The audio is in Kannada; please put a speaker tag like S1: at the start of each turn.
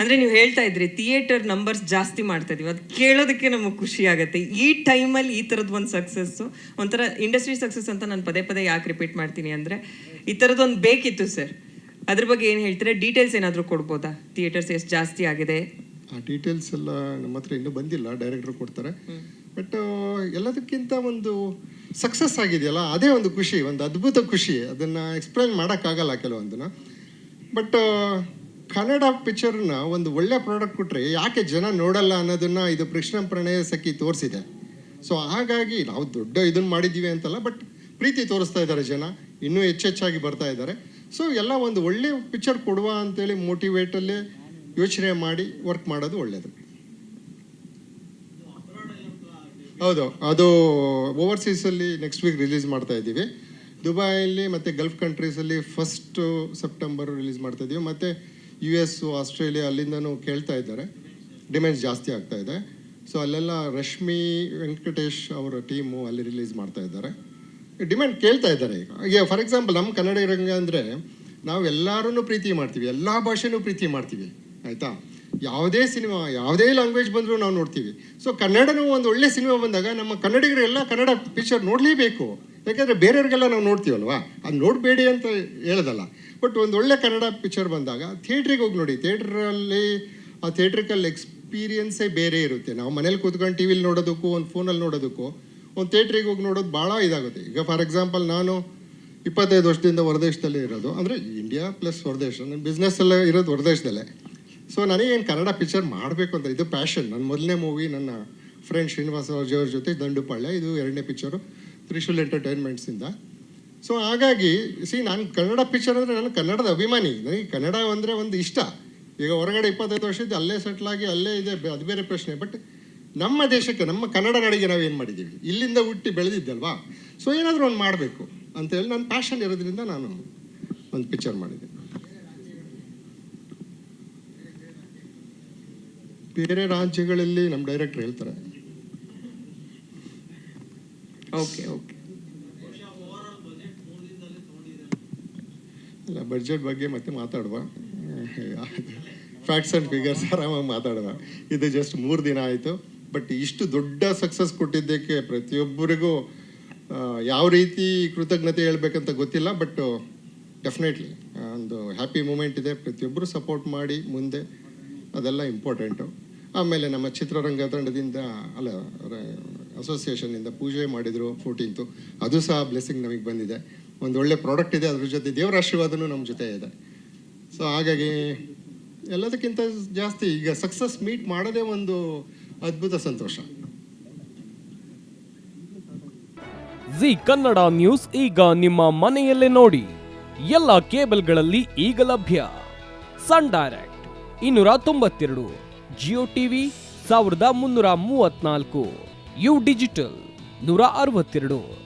S1: ಅಂದ್ರೆ ನೀವು ಹೇಳ್ತಾ ಇದ್ರಿ ಥಿಯೇಟರ್ ನಂಬರ್ಸ್ ಜಾಸ್ತಿ ಮಾಡ್ತಾ ಇದೀವಿ. ಅದು ಕೇಳೋದಕ್ಕೆ ನಮಗೆ ಖುಷಿ ಆಗುತ್ತೆ. ಈ ಟೈಮಲ್ಲಿ ಈ ಥರದ್ದು ಒಂದು ಸಕ್ಸಸ್ಸು ಒಂಥರ ಇಂಡಸ್ಟ್ರಿ ಸಕ್ಸಸ್ ಅಂತ ನಾನು ಪದೇ ಪದೇ ಯಾಕೆ ರಿಪೀಟ್ ಮಾಡ್ತೀನಿ ಅಂದರೆ ಈ ಥರದ್ದೊಂದು ಬೇಕಿತ್ತು ಸರ್ ಅದ್ರ ಬಗ್ಗೆ ಏನು ಹೇಳ್ತೀರಾ? ಡೀಟೇಲ್ಸ್ ಏನಾದರೂ ಕೊಡ್ಬೋದಾ? ಥಿಯೇಟರ್ಸ್ ಎಷ್ಟು ಜಾಸ್ತಿ ಆಗಿದೆ?
S2: ಆ ಡೀಟೇಲ್ಸ್ ಎಲ್ಲ ನಮ್ಮ ಹತ್ರ ಇನ್ನೂ ಬಂದಿಲ್ಲ ಡೈರೆಕ್ಟ್ರು ಕೊಡ್ತಾರೆ. ಬಟ್ ಎಲ್ಲದಕ್ಕಿಂತ ಒಂದು ಸಕ್ಸಸ್ ಆಗಿದೆಯಲ್ಲ ಅದೇ ಒಂದು ಖುಷಿ ಒಂದು ಅದ್ಭುತ ಖುಷಿ. ಅದನ್ನು ಎಕ್ಸ್ಪ್ಲೈನ್ ಮಾಡೋಕ್ಕಾಗಲ್ಲ ಕೆಲವೊಂದನ್ನು. ಬಟ್ ಕನ್ನಡ ಪಿಕ್ಚರ್ನ ಒಂದು ಒಳ್ಳೆ ಪ್ರಾಡಕ್ಟ್ ಕೊಟ್ಟರೆ ಯಾಕೆ ಜನ ನೋಡಲ್ಲ ಅನ್ನೋದನ್ನು ಇದು ಕೃಷ್ಣ ಪ್ರಣಯ ಸಖಿ ತೋರಿಸಿದೆ. ಸೊ ಹಾಗಾಗಿ ನಾವು ದೊಡ್ಡ ಇದನ್ನು ಮಾಡಿದ್ದೀವಿ ಅಂತಲ್ಲ ಬಟ್ ಪ್ರೀತಿ ತೋರಿಸ್ತಾ ಇದ್ದಾರೆ ಜನ. ಇನ್ನೂ ಹೆಚ್ಚೆಚ್ಚಾಗಿ ಬರ್ತಾ ಇದ್ದಾರೆ. ಸೊ ಎಲ್ಲ ಒಂದು ಒಳ್ಳೆ ಪಿಕ್ಚರ್ ಕೊಡುವ ಅಂತೇಳಿ ಮೋಟಿವೇಟಲ್ಲೇ ಯೋಚನೆ ಮಾಡಿ ವರ್ಕ್ ಮಾಡೋದು ಒಳ್ಳೆಯದು ಹೌದು, ಅದು ಓವರ್ಸೀಸಲ್ಲಿ ನೆಕ್ಸ್ಟ್ ವೀಕ್ ರಿಲೀಸ್ ಮಾಡ್ತಾ ಇದ್ದೀವಿ. ದುಬೈಯಲ್ಲಿ ಮತ್ತು ಗಲ್ಫ್ ಕಂಟ್ರೀಸಲ್ಲಿ ಫಸ್ಟು ಸೆಪ್ಟೆಂಬರ್ ರಿಲೀಸ್ ಮಾಡ್ತಾ ಇದ್ದೀವಿ. ಮತ್ತು ಯು ಎಸ್ ಆಸ್ಟ್ರೇಲಿಯಾ ಅಲ್ಲಿಂದನೂ ಕೇಳ್ತಾ ಇದ್ದಾರೆ. ಡಿಮ್ಯಾಂಡ್ಸ್ ಜಾಸ್ತಿ ಆಗ್ತಾ ಇದೆ. ಸೊ ಅಲ್ಲೆಲ್ಲ ರಶ್ಮಿ ವೆಂಕಟೇಶ್ ಅವರ ಟೀಮು ಅಲ್ಲಿ ರಿಲೀಸ್ ಮಾಡ್ತಾ ಇದ್ದಾರೆ. ಡಿಮ್ಯಾಂಡ್ ಕೇಳ್ತಾ ಇದ್ದಾರೆ ಈಗ. ಈಗ ಫಾರ್ ಎಕ್ಸಾಂಪಲ್ ನಮ್ಮ ಕನ್ನಡ ರಂಗ ಅಂದರೆ ನಾವು ಎಲ್ಲರೂ ಪ್ರೀತಿ ಮಾಡ್ತೀವಿ. ಎಲ್ಲ ಭಾಷೆನೂ ಪ್ರೀತಿ ಮಾಡ್ತೀವಿ. ಆಯಿತಾ? ಯಾವುದೇ ಸಿನಿಮಾ, ಯಾವುದೇ ಲ್ಯಾಂಗ್ವೇಜ್ ಬಂದರೂ ನಾವು ನೋಡ್ತೀವಿ. ಸೊ ಕನ್ನಡನೂ ಒಂದು ಒಳ್ಳೆ ಸಿನಿಮಾ ಬಂದಾಗ ನಮ್ಮ ಕನ್ನಡಿಗರೆಲ್ಲ ಕನ್ನಡ ಪಿಕ್ಚರ್ ನೋಡಲೇಬೇಕು. ಯಾಕೆಂದರೆ ಬೇರೆಯವ್ರಿಗೆಲ್ಲ ನಾವು ನೋಡ್ತೀವಲ್ವಾ? ಅದು ನೋಡಬೇಡಿ ಅಂತ ಹೇಳೋದಲ್ಲ. ಬಟ್ ಒಂದು ಒಳ್ಳೆ ಕನ್ನಡ ಪಿಕ್ಚರ್ ಬಂದಾಗ ಥಿಯೇಟ್ರಿಗೆ ಹೋಗಿ ನೋಡಿ ಥಿಯೇಟ್ರಲ್ಲಿ ಆ ಥಿಯೇಟ್ರಿಕಲ್ ಎಕ್ಸ್ಪೀರಿಯನ್ಸೇ ಬೇರೆ ಇರುತ್ತೆ. ನಾವು ಮನೇಲಿ ಕೂತ್ಕೊಂಡು ಟಿ ವಿಲಿ ನೋಡೋದಕ್ಕೂ, ಒಂದು ಫೋನಲ್ಲಿ ನೋಡೋದಕ್ಕೂ, ಒಂದು ಥಿಯೇಟ್ರಿಗೆ ಹೋಗಿ ನೋಡೋದು ಭಾಳ ಇದಾಗುತ್ತೆ. ಈಗ ಫಾರ್ ಎಕ್ಸಾಂಪಲ್ ನಾನು ಇಪ್ಪತ್ತೈದು ವರ್ಷದಿಂದ ಹೊರದೇಶದಲ್ಲೇ ಇರೋದು. ಅಂದರೆ ಇಂಡಿಯಾ ಪ್ಲಸ್ ಹೊರದೇಶ ನನ್ನ ಬಿಸ್ನೆಸ್ ಎಲ್ಲ ಇರೋದು ಹೊರದೇಶದಲ್ಲೇ. ಸೊ ನನಗೇನು ಕನ್ನಡ ಪಿಕ್ಚರ್ ಮಾಡಬೇಕು ಅಂತ ಇದು ಪ್ಯಾಷನ್ ನನ್ನ ಮೊದಲನೇ ಮೂವಿ ನನ್ನ ಫ್ರೆಂಡ್ ಶ್ರೀನಿವಾಸ ಅವ್ರ ಜೊತೆ ದಂಡುಪಾಳ್ಯ, ಇದು ಎರಡನೇ ಪಿಕ್ಚರು ತ್ರಿಶೂಲ್ ಎಂಟರ್ಟೈನ್ಮೆಂಟ್ಸಿಂದ ಸೊ ಹಾಗಾಗಿ ಸಿ ನಾನು ಕನ್ನಡ ಪಿಕ್ಚರ್ ಅಂದರೆ ನಾನು ಕನ್ನಡದ ಅಭಿಮಾನಿ. ನನಗೆ ಕನ್ನಡ ಅಂದರೆ ಒಂದು ಇಷ್ಟ. ಈಗ ಹೊರಗಡೆ ಇಪ್ಪತ್ತೈದು ವರ್ಷದ ಅಲ್ಲೇ ಸೆಟ್ಲಾಗಿ ಅಲ್ಲೇ ಇದೆ ಅದು ಬೇರೆ ಪ್ರಶ್ನೆ. ಬಟ್ ನಮ್ಮ ದೇಶಕ್ಕೆ, ನಮ್ಮ ಕನ್ನಡ ನಡಿಗೆ ನಾವು ಏನು ಮಾಡಿದ್ದೀವಿ? ಇಲ್ಲಿಂದ ಹುಟ್ಟಿ ಬೆಳೆದಿದ್ದಲ್ವಾ? ಸೊ ಏನಾದರೂ ಒಂದು ಮಾಡಬೇಕು ಅಂತೇಳಿ ನನ್ನ ಪ್ಯಾಷನ್ ಇರೋದ್ರಿಂದ ನಾನು ಒಂದು ಪಿಕ್ಚರ್ ಮಾಡಿದ್ದೆ ಬೇರೆ ರಾಜ್ಯಗಳಲ್ಲಿ ನಮ್ಮ ಡೈರೆಕ್ಟರ್ ಹೇಳ್ತಾರೆ.
S1: ಓಕೆ ಓಕೆ
S2: ಇಲ್ಲ ಬಜೆಟ್ ಬಗ್ಗೆ ಮತ್ತೆ ಮಾತಾಡುವ. ಫ್ಯಾಕ್ಟ್ಸ್ ಆ್ಯಂಡ್ ಫಿಗರ್ಸ್ ಆರಾಮಾಗಿ ಮಾತಾಡುವ. ಇದು ಜಸ್ಟ್ ಮೂರು ದಿನ ಆಯಿತು. ಬಟ್ ಇಷ್ಟು ದೊಡ್ಡ ಸಕ್ಸಸ್ ಕೊಟ್ಟಿದ್ದಕ್ಕೆ ಪ್ರತಿಯೊಬ್ಬರಿಗೂ ಯಾವ ರೀತಿ ಕೃತಜ್ಞತೆ ಹೇಳ್ಬೇಕಂತ ಗೊತ್ತಿಲ್ಲ ಬಟ್ ಡೆಫಿನೆಟ್ಲಿ ಒಂದು ಹ್ಯಾಪಿ ಮೂಮೆಂಟ್ ಇದೆ. ಪ್ರತಿಯೊಬ್ಬರು ಸಪೋರ್ಟ್ ಮಾಡಿ ಮುಂದೆ, ಅದೆಲ್ಲ ಇಂಪಾರ್ಟೆಂಟು ಆಮೇಲೆ ನಮ್ಮ ಚಿತ್ರರಂಗ ತಂಡದಿಂದ, ಅಲ್ಲ ಅಸೋಸಿಯೇಷನ್ನಿಂದ ಪೂಜೆ ಮಾಡಿದರು ಫೋರ್ಟೀನ್ತು ಅದು ಸಹ ಬ್ಲೆಸ್ಸಿಂಗ್ ನಮಗೆ ಬಂದಿದೆ. ಒಂದು ಒಳ್ಳೆ ಪ್ರಾಡಕ್ಟ್ ಇದೆ, ಅದ್ರ ಜೊತೆ ದೇವರ ಆಶೀರ್ವಾದನೂ ನಮ್ಮ ಜೊತೆ ಇದೆ. ಸೊ ಹಾಗಾಗಿ ಎಲ್ಲದಕ್ಕಿಂತ ಜಾಸ್ತಿ ಈಗ ಸಕ್ಸಸ್ ಮೀಟ್ ಮಾಡೋದೇ ಒಂದು ಅದ್ಭುತ ಸಂತೋಷ.
S3: ಜಿ ಕನ್ನಡ ನ್ಯೂಸ್ ಈಗ ನಿಮ್ಮ ಮನೆಯಲ್ಲೇ ನೋಡಿ. ಎಲ್ಲ ಕೇಬಲ್ಗಳಲ್ಲಿ ಈಗ ಲಭ್ಯ. ಸನ್ ಡೈರೆಕ್ಟ್ ಇನ್ನೂರ ತೊಂಬತ್ತೆರಡು ಜಿಯೋ ಟಿವಿ ಸಾವಿರದ ಮುನ್ನೂರ ಮೂವತ್ನಾಲ್ಕು ಯು ಡಿಜಿಟಲ್ ನೂರ ಅರವತ್ತೆರಡು.